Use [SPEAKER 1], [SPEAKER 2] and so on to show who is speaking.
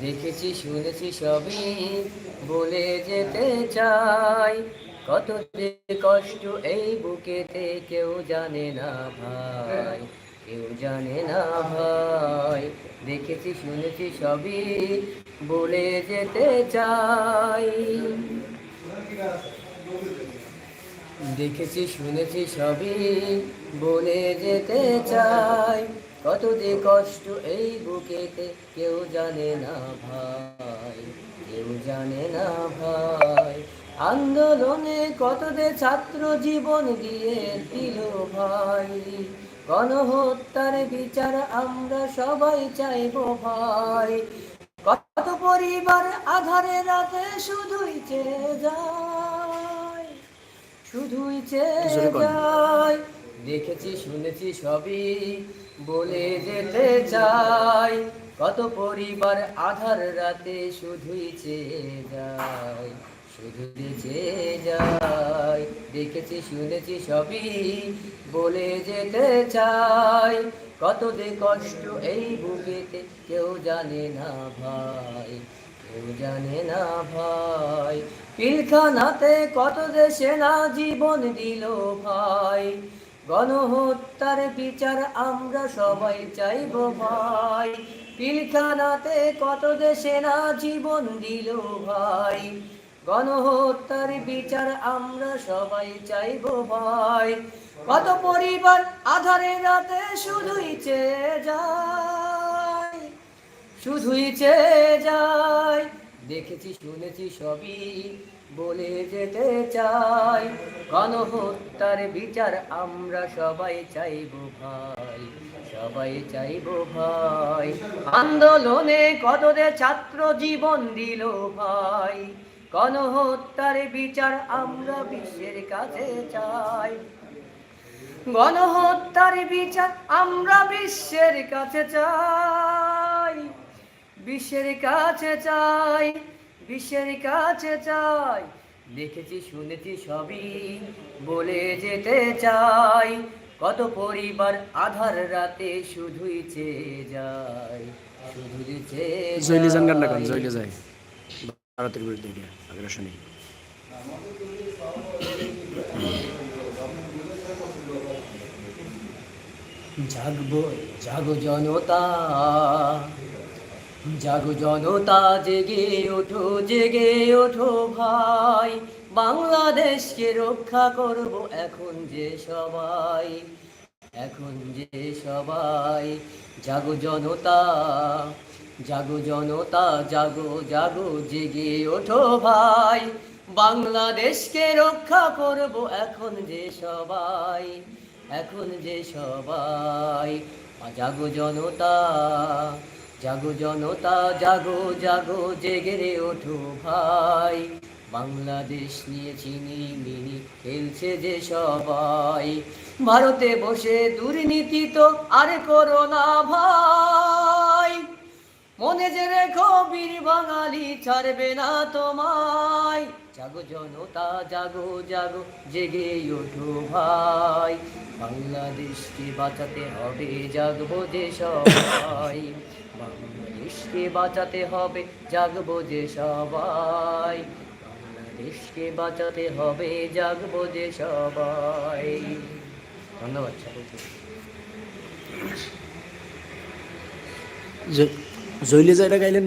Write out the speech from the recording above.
[SPEAKER 1] দেখেছি, শুনেছি সবই, বলে যেতে চাই। কত যে কষ্ট এই বুকেতে কেউ জানে না ভাই, কেউ জানে না ভাই। দেখেছি, শুনেছি সবই, বলে যেতে চাই। দেখেছি, শুনেছি, সবই বলে যেতে চাই কত যে কষ্ট এই বুকেতে, কেউ জানে না ভাই, কেউ জানে না ভাই। আন্দোলনে কত যে ছাত্র জীবন দিয়ে দিল ভাই। গণহত্যার বিচার আমরা সবাই চাইব ভাই। কত পরিবার আধারে রাতে শুধুই চেয়ে যায়। শুধুই যায় দেখেছি শুনেছি সবই বলে যেতে চাই। কত পরিবার আধার রাতে শুধুই চেয়ে যায় শুধুই চেয়ে যায় দেখেছি শুনেছি সবই বলে যেতে চাই। কত যে কষ্ট এই বুকেতে কেউ জানে না ভাই। জানে না ভাই, পিলখানাতে কত দেশে না জীবন দিল ভাই। গণহত্যার বিচার আমরা সবাই চাইব ভাই, পিলখানাতে কত দেশে না জীবন দিল ভাই। গণহত্যার বিচার আমরা সবাই চাইব ভাই। কত পরিবার আধারে রাতে শুধুই চেয়ে যায়, শুধুই চেয়ে যায়। দেখেছি, শুনেছি, সবই বলে যেতে চাই। গণহত্যার বিচার আমরা সবাই চাইব ভাই, সবাই চাইব ভাই। আন্দোলনে কত যে ছাত্র জীবন দিল ভাই, গণহত্যার বিচার আমরা বিশ্বের কাছে চাই। গণহত্যার বিচার আমরা বিশ্বের কাছে চাই। বিশ্বের কাছে চাই বিশ্বের কাছে চাই। দেখেছি শুনেছি সবই বলে যেতে চাই। কত পরিবার আধার রাতে শুধুই চেয়ে যায় শুধুই চেয়ে
[SPEAKER 2] জৈলি গান।
[SPEAKER 1] যায়।
[SPEAKER 2] ভারতের বিরুদ্ধে আগ্রাসনী
[SPEAKER 1] জাগবো জাগো জনতা জাগো জনতা জেগে ওঠো জেগে ওঠো ভাই। বাংলাদেশকে রক্ষা করব এখন যে সবাই, এখন যে সবাই। জাগো জনতা জাগো জনতা, জাগো জাগো, জেগে ওঠো ভাই। বাংলাদেশকে রক্ষা করব এখন যে সবাই, এখন যে সবাই। জাগো জনতা জাগো জনতা, জাগো জাগো, জেগে রে ওঠো ভাই। বাংলাদেশ নিয়ে চিনি, মিনি খেলছে যে সবাই। ভারতে বসে দুর্নীতি তো আর করো না ভাই। মনে যে রেখো বীর বাঙালি ছাড়বে না তোমায়। জাগো জনতা, জাগো জাগো, জেগে ওঠো ভাই। বাংলাদেশকে বাঁচাতে হবে জাগবো যে সবাই বাংলাদেশকে বাঁচাতে হবে জাগবো যে সবাই বাংলাদেশকে বাঁচাতে হবে জাগবো যে সবাই। ধন্যবাদ
[SPEAKER 2] জৈলে যায় গাইলেন